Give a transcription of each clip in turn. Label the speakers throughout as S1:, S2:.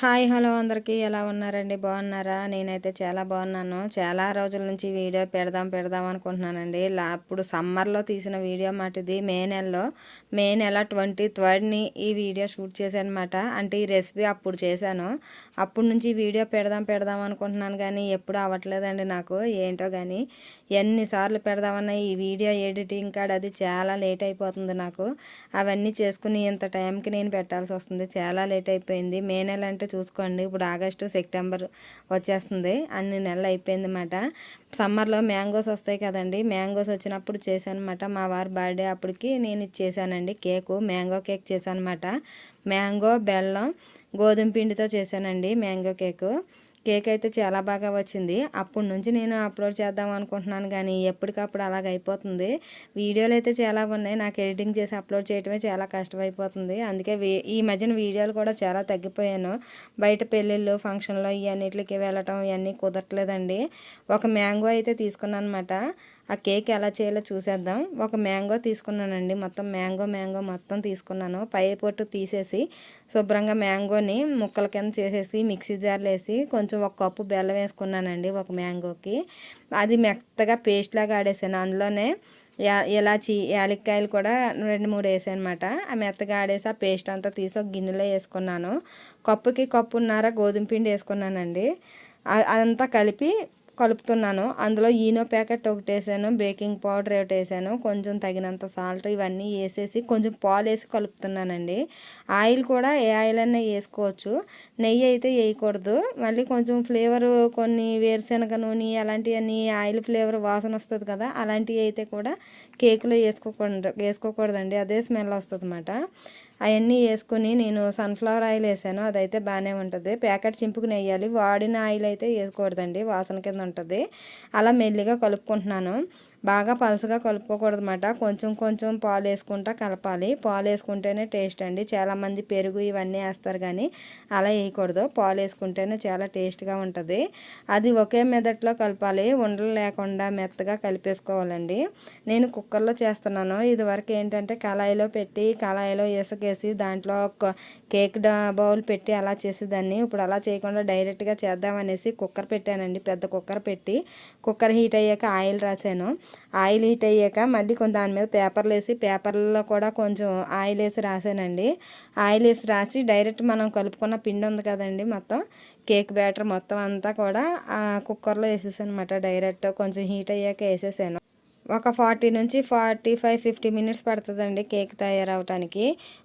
S1: Hi hello అందరికీ. ఎలా ఉన్నారండి? బాగున్నారా? నేనైతే చాలా బాగున్నాను. చాలా రోజుల నుంచి వీడియో పెడదాం పెడదాం అనుకుంటున్నానండి. అప్పుడు సమ్మర్లో తీసిన వీడియో మాట ఇది మే నెలలో. మే నెల ట్వంటీ థర్డ్ని ఈ వీడియో షూట్ చేశాను అనమాట అంటే ఈ రెసిపీ అప్పుడు చేశాను. అప్పటి నుంచి వీడియో పెడదాం పెడదాం అనుకుంటున్నాను కానీ ఎప్పుడు అవ్వట్లేదండి నాకు. ఏంటో కానీ ఎన్నిసార్లు పెడదామన్నా ఈ వీడియో ఎడిటింగ్ కాడ అది చాలా లేట్ అయిపోతుంది నాకు. అవన్నీ చేసుకుని ఇంత టైంకి నేను పెట్టాల్సి వస్తుంది. చాలా లేట్ అయిపోయింది. మే నెల అంటే చూసుకోండి. ఇప్పుడు ఆగస్టు సెప్టెంబర్ వచ్చేస్తుంది. అన్ని నెలలు అయిపోయిందన్నమాట. సమ్మర్లో మ్యాంగోస్ వస్తాయి కదండి. మ్యాంగోస్ వచ్చినప్పుడు చేశానమాట మా వారి బర్త్డే అప్పటికి నేను చేశానండి. కేకు మ్యాంగో కేక్ చేశానమాట మ్యాంగో బెల్లం గోధుమ పిండితో చేశానండి మ్యాంగో కేకు. కేక్ అయితే చాలా బాగా వచ్చింది. అప్పటి నుంచి నేను అప్లోడ్ చేద్దాం అనుకుంటున్నాను కానీ ఎప్పటికప్పుడు అలాగ అయిపోతుంది. వీడియోలు అయితే చాలా ఉన్నాయి. నాకు ఎడిటింగ్ చేసి అప్లోడ్ చేయడమే చాలా కష్టమైపోతుంది. అందుకే ఈ మధ్యన వీడియోలు కూడా చాలా తగ్గిపోయాను. బయట పెళ్ళిళ్ళు ఫంక్షన్లో ఇవన్నిటికి వెళ్ళటం ఇవన్నీ కుదరట్లేదండి. ఒక మ్యాంగో అయితే తీసుకున్నాను అనమాట ఆ కేక్ ఎలా చేయాలో చూసేద్దాం. ఒక మ్యాంగో తీసుకున్నానండి. మొత్తం మ్యాంగో మ్యాంగో మొత్తం తీసుకున్నాను. పై పొట్టు తీసేసి శుభ్రంగా మ్యాంగోని ముక్కల కింద చేసేసి మిక్సీ జార్లో వేసి కొంచెం ఒక కప్పు బెల్లం వేసుకున్నానండి ఒక మ్యాంగోకి. అది మెత్తగా పేస్ట్ లాగా ఆడేసాను. అందులోనే యా ఇలాచి యాలక్కాయలు కూడా రెండు మూడు వేసాను అనమాట ఆ మెత్తగా ఆడేసి ఆ పేస్ట్ అంతా తీసి ఒక గిన్నెలో వేసుకున్నాను. కప్పుకి కప్పున్నర గోధుమ పిండి వేసుకున్నానండి. అదంతా కలిపి కలుపుతున్నాను. అందులో ఈనో ప్యాకెట్ ఒకటి వేసాను బేకింగ్ పౌడర్ ఒకటి వేసాను కొంచెం తగినంత సాల్ట్ ఇవన్నీ వేసేసి కొంచెం పాలు వేసి కలుపుతున్నానండి. ఆయిల్ కూడా ఏ ఆయిల్ అన్నా వేసుకోవచ్చు. నెయ్యి అయితే వేయకూడదు. మళ్ళీ కొంచెం ఫ్లేవర్ కొన్ని వేరుశనగ నూనె అలాంటివన్నీ ఆయిల్ ఫ్లేవర్ వాసన వస్తుంది కదా అలాంటివి అయితే కూడా కేకులో వేసుకోకూడదు వేసుకోకూడదండి. అదే స్మెల్ వస్తుంది అన్నమాట అవన్నీ వేసుకుని నేను సన్ఫ్లవర్ ఆయిల్ వేసాను. అదైతే బాగానే ఉంటుంది. ప్యాకెట్ చింపుకుని వేయాలి. వాడిన ఆయిల్ అయితే వేసుకూడదండి వాసన కింద ఉంటుంది. అలా మెల్లిగా కలుపుకుంటున్నాను. బాగా పలుసుగా కలుపుకోకూడదు అనమాట కొంచెం కొంచెం పాలు వేసుకుంటా కలపాలి. పాలు వేసుకుంటేనే టేస్ట్ అండి. చాలామంది పెరుగు ఇవన్నీ వేస్తారు కానీ అలా వేయకూడదు. పాలు వేసుకుంటేనే చాలా టేస్ట్గా ఉంటుంది. అది ఒకే మెదట్లో కలపాలి. ఉండలు లేకుండా మెత్తగా కలిపేసుకోవాలండి. నేను కుక్కర్లో చేస్తున్నాను. ఇది వరకు ఏంటంటే కళాయిలో పెట్టి కళాయిలో ఇసుకేసి దాంట్లో కేక్ బౌల్ పెట్టి అలా చేసేదాన్ని. ఇప్పుడు అలా చేయకుండా డైరెక్ట్గా చేద్దామనేసి కుక్కర్ పెట్టానండి. పెద్ద కుక్కర్ పెట్టి కుక్కర్ హీట్ అయ్యాక ఆయిల్ రాశాను ఆయిల్ హీట్ అయ్యాక మళ్ళీ కొంత దాని మీద పేపర్లు వేసి పేపర్లో కూడా కొంచెం ఆయిల్ వేసి రాసానండి. ఆయిల్ వేసి రాసి డైరెక్ట్ మనం కలుపుకున్న పిండి ఉంది కదండి మొత్తం కేక్ బ్యాటర్ మొత్తం అంతా కూడా కుక్కర్లో వేసేసాను అనమాట డైరెక్ట్. కొంచెం హీట్ అయ్యాక వేసేసాను. ఒక ఫార్టీ నుంచి ఫార్టీ ఫైవ్ ఫిఫ్టీ మినిట్స్ పడుతుందండి కేక్ తయారవటానికి.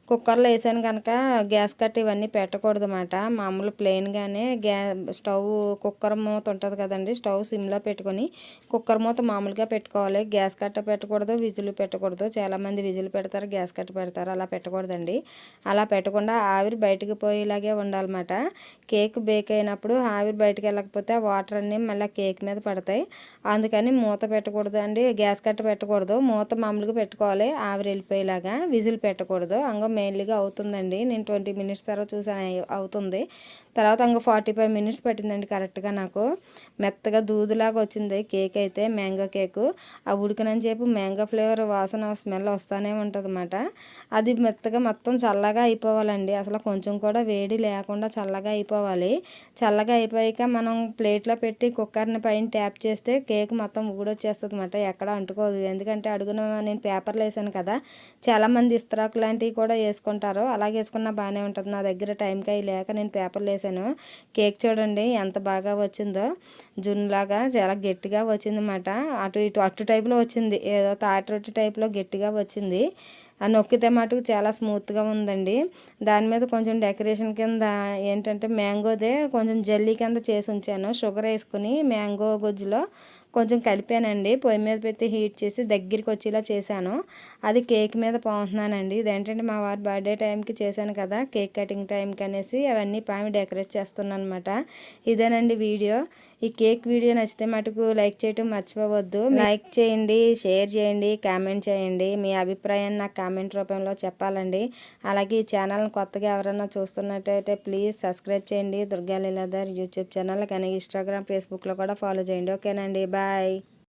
S1: కుక్కర్లో వేసాను కనుక గ్యాస్ కట్ ఇవన్నీ పెట్టకూడదు అన్నమాట మామూలు ప్లెయిన్గానే గ్యా స్టవ్ కుక్కర్ మూత ఉంటుంది కదండి స్టవ్ సిమ్లో పెట్టుకొని కుక్కర్ మూత మామూలుగా పెట్టుకోవాలి. గ్యాస్ కట్ట పెట్టకూడదు విజులు పెట్టకూడదు. చాలామంది విజులు పెడతారు గ్యాస్ కట్ట పెడతారు అలా పెట్టకూడదండి. అలా పెట్టకుండా ఆవిరి బయటకు పోయేలాగే ఉండాలన్నమాట. కేక్ బేక్ అయినప్పుడు ఆవిరి బయటకు వెళ్ళకపోతే వాటర్ అన్నీ మళ్ళీ కేక్ మీద పడతాయి. అందుకని మూత పెట్టకూడదు అండి గ్యాస్ గ్యాస్ కట్ట పెట్టకూడదు. మూత మామూలుగా పెట్టుకోవాలి. ఆవిరి వెళ్ళిపోయేలాగా విజిల్ పెట్టకూడదు. అంగ మెయిన్లీగా అవుతుందండి. నేను ట్వంటీ మినిట్స్ తర్వాత చూసాను అవుతుంది. తర్వాత అంగ ఫార్టీ ఫైవ్ మినిట్స్ పట్టిందండి కరెక్ట్గా నాకు. మెత్తగా దూదులాగా వచ్చింది కేక్ అయితే మ్యాంగో కేకు. ఆ ఉడికినని చెప్పి మ్యాంగో ఫ్లేవర్ వాసన స్మెల్ వస్తూనే ఉంటుంది అనమాట అది మెత్తగా మొత్తం చల్లగా అయిపోవాలండి. అసలు కొంచెం కూడా వేడి లేకుండా చల్లగా అయిపోవాలి. చల్లగా అయిపోయాక మనం ప్లేట్లో పెట్టి కుక్కర్ని పైన ట్యాప్ చేస్తే కేక్ మొత్తం ఊడొచ్చేస్తుంది అనమాట ఎక్కడ అంటుకోదు. ఎందుకంటే అడుగున నేను పేపర్లు వేసాను కదా చాలామంది ఇస్త్రాకు లాంటివి కూడా వేసుకుంటారు. అలాగే వేసుకున్నా బాగానే ఉంటుంది. నా దగ్గర టైంకి అవి లేక నేను పేపర్లు వేసాను. కేక్ చూడండి ఎంత బాగా వచ్చిందో. జున్లాగా చాలా గట్టిగా వచ్చిందన్నమాట. అటు ఇటు అటు టైప్లో వచ్చింది. ఏదో తాటి రొట్టి టైప్లో గట్టిగా వచ్చింది. ఆ నొక్కితే మటుకు చాలా స్మూత్గా ఉందండి. దాని మీద కొంచెం డెకరేషన్ కింద ఏంటంటే మ్యాంగోదే కొంచెం జల్లీ కింద చేసి ఉంచాను. షుగర్ వేసుకుని మ్యాంగో గుజ్జులో కొంచెం కలిపానండి. పొయ్యి మీద పెట్టి హీట్ చేసి దగ్గరికి వచ్చేలా చేశాను. అది కేక్ మీద పోతున్నానండి. ఇదేంటంటే మా వారి బర్త్డే టైంకి చేశాను కదా కేక్ కటింగ్ టైంకి అనేసి అవన్నీ పామి డెకరేట్ చేస్తున్నాను అనమాట ఇదేనండి వీడియో. ఈ కేక్ వీడియో నచ్చితే మటుకు లైక్ చేయటం మర్చిపోవద్దు. లైక్ చేయండి షేర్ చేయండి కామెంట్ చేయండి. మీ అభిప్రాయాన్ని నాకు కామెంట్ రూపంలో చెప్పాలండి. అలాగే ఈ ఛానల్ని కొత్తగా ఎవరైనా చూస్తున్నట్టయితే ప్లీజ్ సబ్స్క్రైబ్ చేయండి. దుర్గా లీలాధర్ యూట్యూబ్ ఛానల్ కానీ ఇన్స్టాగ్రామ్ ఫేస్బుక్లో కూడా ఫాలో చేయండి. ఓకేనండి. బాయ్.